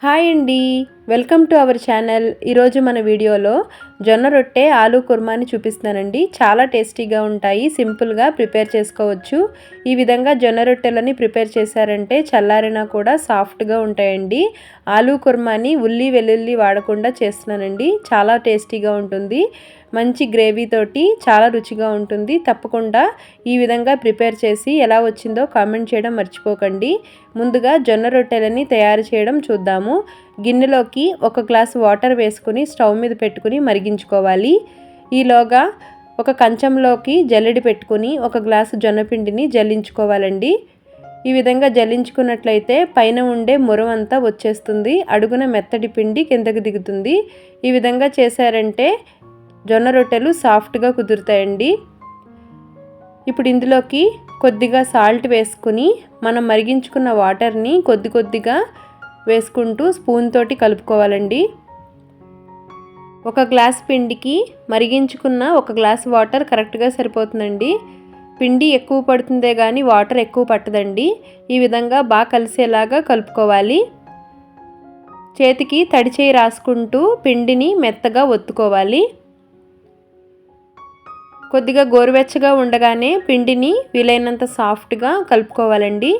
Hi అండి welcome to our channel. ఈరోజు మన వీడియోలో జొన్న రొట్టె ఆలు కుర్మాని చూపిస్తున్నానండి. చాలా టేస్టీగా ఉంటాయి సింపుల్గా ప్రిపేర్ చేసుకోవచ్చు. ఈ విధంగా జొన్న రొట్టెలని ప్రిపేర్ చేశారంటే చల్లారినా కూడా సాఫ్ట్గా ఉంటాయండి. ఆలు కుర్మాని ఉల్లి వెల్లుల్లి వాడకుండా చేస్తున్నానండి. చాలా టేస్టీగా ఉంటుంది. మంచి గ్రేవీతోటి చాలా రుచిగా ఉంటుంది. తప్పకుండా ఈ విధంగా ప్రిపేర్ చేసి ఎలా వచ్చిందో కామెంట్ చేయడం మర్చిపోకండి. ముందుగా జొన్న రొట్టెలని తయారు చేయడం చూద్దాము. గిన్నెలోకి ఒక గ్లాస్ వాటర్ వేసుకుని స్టవ్ మీద పెట్టుకుని మరిగించుకోవాలి. ఈలోగా ఒక కంచంలోకి జల్లెడి పెట్టుకుని ఒక గ్లాసు జొన్నపిండిని జల్లించుకోవాలండి. ఈ విధంగా జల్లించుకున్నట్లయితే పైన ఉండే మురవంతా వచ్చేస్తుంది. అడుగున మెత్తటి పిండి కిందకి దిగుతుంది. ఈ విధంగా చేశారంటే జొన్న రొట్టెలు సాఫ్ట్గా కుదురుతాయండి. ఇప్పుడు ఇందులోకి కొద్దిగా సాల్ట్ వేసుకుని మనం మరిగించుకున్న వాటర్ని కొద్ది కొద్దిగా వేసుకుంటూ స్పూన్ తోటి కలుపుకోవాలండి. ఒక గ్లాస్ పిండికి మరిగించుకున్న ఒక గ్లాస్ వాటర్ కరెక్ట్గా సరిపోతుందండి. పిండి ఎక్కువ పడుతుందే కానీ వాటర్ ఎక్కువ పట్టదండి. ఈ విధంగా బాగా కలిసేలాగా కలుపుకోవాలి. చేతికి తడిచేయి రాసుకుంటూ పిండిని మెత్తగా ఒత్తుకోవాలి. కొద్దిగా గోరువెచ్చగా ఉండగానే పిండిని వీలైనంత సాఫ్ట్గా కలుపుకోవాలండి.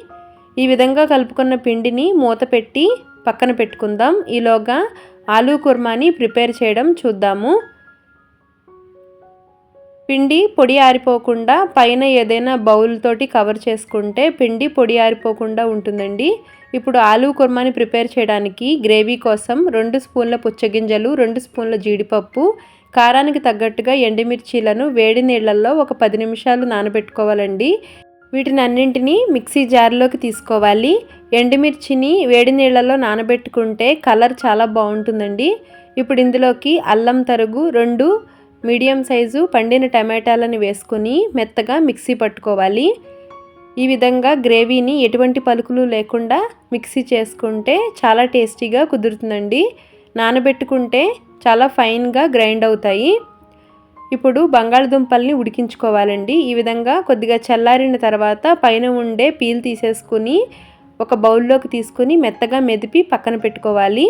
ఈ విధంగా కలుపుకున్న పిండిని మూత పెట్టి పక్కన పెట్టుకుందాం. ఈలోగా ఆలూ కుర్మాని ప్రిపేర్ చేయడం చూద్దాము. పిండి పొడి ఆరిపోకుండా పైన ఏదైనా బౌల్ తోటి కవర్ చేసుకుంటే పిండి పొడి ఆరిపోకుండా ఉంటుందండి. ఇప్పుడు ఆలూ కుర్మాని ప్రిపేర్ చేయడానికి గ్రేవీ కోసం రెండు స్పూన్ల పుచ్చగింజలు రెండు స్పూన్ల జీడిపప్పు కారానికి తగ్గట్టుగా ఎండుమిర్చీలను వేడి నీళ్ళల్లో ఒక పది నిమిషాలు నానబెట్టుకోవాలండి. వీటిని అన్నింటినీ మిక్సీ జార్లోకి తీసుకోవాలి. ఎండుమిర్చిని వేడి నీళ్ళలో నానబెట్టుకుంటే కలర్ చాలా బాగుంటుందండి. ఇప్పుడు ఇందులోకి అల్లం తరుగు రెండు మీడియం సైజు పండిన టమాటాలను వేసుకుని మెత్తగా మిక్సీ పట్టుకోవాలి. ఈ విధంగా గ్రేవీని ఎటువంటి పలుకులు లేకుండా మిక్సీ చేసుకుంటే చాలా టేస్టీగా కుదురుతుందండి. నానబెట్టుకుంటే చాలా ఫైన్గా గ్రైండ్ అవుతాయి. ఇప్పుడు బంగాళదుంపల్ని ఉడికించుకోవాలండి. ఈ విధంగా కొద్దిగా చల్లారిన తర్వాత పైన ఉండే పీల్ తీసేసుకుని ఒక బౌల్లోకి తీసుకుని మెత్తగా మెదిపి పక్కన పెట్టుకోవాలి.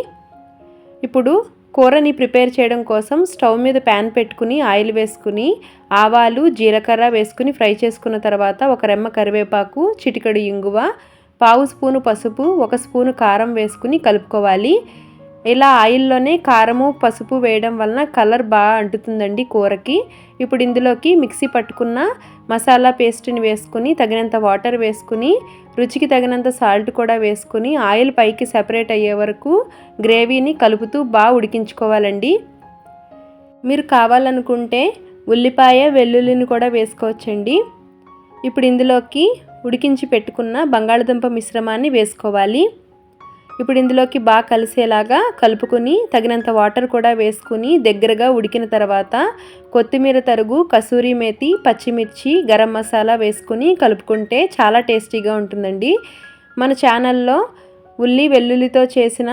ఇప్పుడు కూరని ప్రిపేర్ చేయడం కోసం స్టవ్ మీద ప్యాన్ పెట్టుకుని ఆయిల్ వేసుకుని ఆవాలు జీలకర్ర వేసుకుని ఫ్రై చేసుకున్న తర్వాత ఒక రెమ్మ కరివేపాకు చిటికడు ఇంగువ పావు స్పూను పసుపు ఒక స్పూను కారం వేసుకుని కలుపుకోవాలి. ఇలా ఆయిల్లోనే కారము పసుపు వేయడం వలన కలర్ బాగా అంటుతుందండి కూరకి. ఇప్పుడు ఇందులోకి మిక్సీ పట్టుకున్న మసాలా పేస్ట్ని వేసుకుని తగినంత వాటర్ వేసుకుని రుచికి తగినంత సాల్ట్ కూడా వేసుకుని ఆయిల్ పైకి సెపరేట్ అయ్యే వరకు గ్రేవీని కలుపుతూ బాగా ఉడికించుకోవాలండి. మీరు కావాలనుకుంటే ఉల్లిపాయ వెల్లుల్లిని కూడా వేసుకోవచ్చండి. ఇప్పుడు ఇందులోకి ఉడికించి పెట్టుకున్న బంగాళదుంప మిశ్రమాన్ని వేసుకోవాలి. ఇప్పుడు ఇందులోకి బాగా కలిసేలాగా కలుపుకొని తగినంత వాటర్ కూడా వేసుకుని దగ్గరగా ఉడికిన తర్వాత కొత్తిమీర తరుగు కసూరి మేతి పచ్చిమిర్చి గరం మసాలా వేసుకుని కలుపుకుంటే చాలా టేస్టీగా ఉంటుందండి. మన ఛానల్లో ఉల్లి వెల్లుల్లితో చేసిన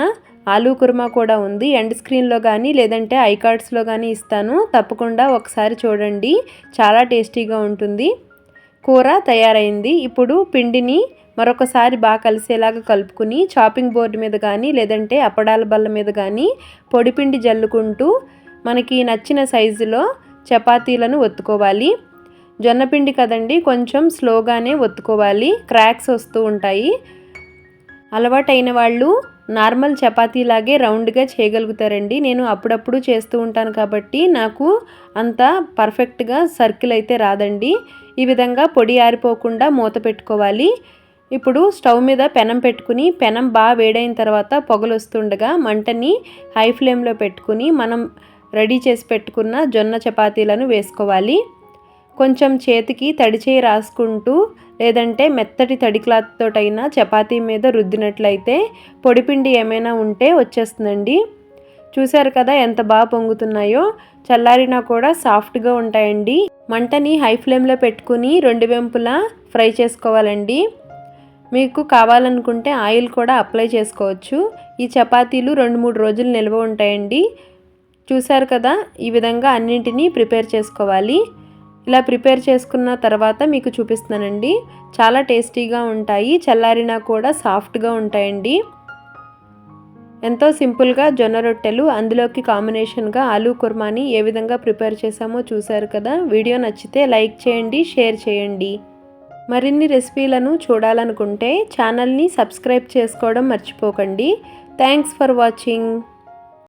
ఆలూ కుర్మా కూడా ఉంది. ఎండ్ స్క్రీన్లో కానీ లేదంటే ఐకార్డ్స్లో కానీ ఇస్తాను. తప్పకుండా ఒకసారి చూడండి. చాలా టేస్టీగా ఉంటుంది. కూర తయారైంది. ఇప్పుడు పిండిని మరొకసారి బాగా కలిసేలాగా కలుపుకుని చాపింగ్ బోర్డు మీద కానీ లేదంటే అప్పడాల బల్ల మీద కానీ పొడిపిండి జల్లుకుంటూ మనకి నచ్చిన సైజులో చపాతీలను ఒత్తుకోవాలి. జొన్నపిండి కదండి కొంచెం స్లోగానే ఒత్తుకోవాలి. క్రాక్స్ వస్తూ ఉంటాయి. అలవాటైన వాళ్ళు నార్మల్ చపాతీలాగే రౌండ్గా చేయగలుగుతారండి. నేను అప్పుడప్పుడు చేస్తూ ఉంటాను కాబట్టి నాకు అంత పర్ఫెక్ట్గా సర్కిల్ అయితే రాదండి. ఈ విధంగా పొడి ఆరిపోకుండా మూత పెట్టుకోవాలి. ఇప్పుడు స్టవ్ మీద పెనం పెట్టుకుని పెనం బాగా వేడైన తర్వాత పొగలు వస్తుండగా మంటని హై ఫ్లేమ్లో పెట్టుకుని మనం రెడీ చేసి పెట్టుకున్న జొన్న చపాతీలను వేసుకోవాలి. కొంచెం చేతికి తడిచేయి రాసుకుంటూ లేదంటే మెత్తటి తడి క్లాత్ తోటైనా చపాతీ మీద రుద్దినట్లయితే పొడిపిండి ఏమైనా ఉంటే వచ్చేస్తుందండి. చూశారు కదా ఎంత బాగా పొంగుతున్నాయో? చల్లారినా కూడా సాఫ్ట్గా ఉంటాయండి. మంటని హై ఫ్లేమ్లో పెట్టుకుని రెండు వెంపులా ఫ్రై చేసుకోవాలండి. మీకు కావాలనుకుంటే ఆయిల్ కూడా అప్లై చేసుకోవచ్చు. ఈ చపాతీలు రెండు మూడు రోజులు నిల్వ ఉంటాయండి. చూశారు కదా? ఈ విధంగా అన్నింటినీ ప్రిపేర్ చేసుకోవాలి. ఇలా ప్రిపేర్ చేసుకున్న తర్వాత మీకు చూపిస్తున్నానండి. చాలా టేస్టీగా ఉంటాయి. చల్లారినా కూడా సాఫ్ట్గా ఉంటాయండి. ఎంతో సింపుల్గా జొన్న రొట్టెలు అందులోకి కాంబినేషన్గా ఆలూ కుర్మాని ఏ విధంగా ప్రిపేర్ చేసామో చూశారు కదా. వీడియో నచ్చితే లైక్ చేయండి షేర్ చేయండి. మరిన్ని రెసిపీలను చూడాలనుకుంటే ఛానల్ని సబ్స్క్రైబ్ చేసుకోవడం మర్చిపోకండి. Thanks for watching.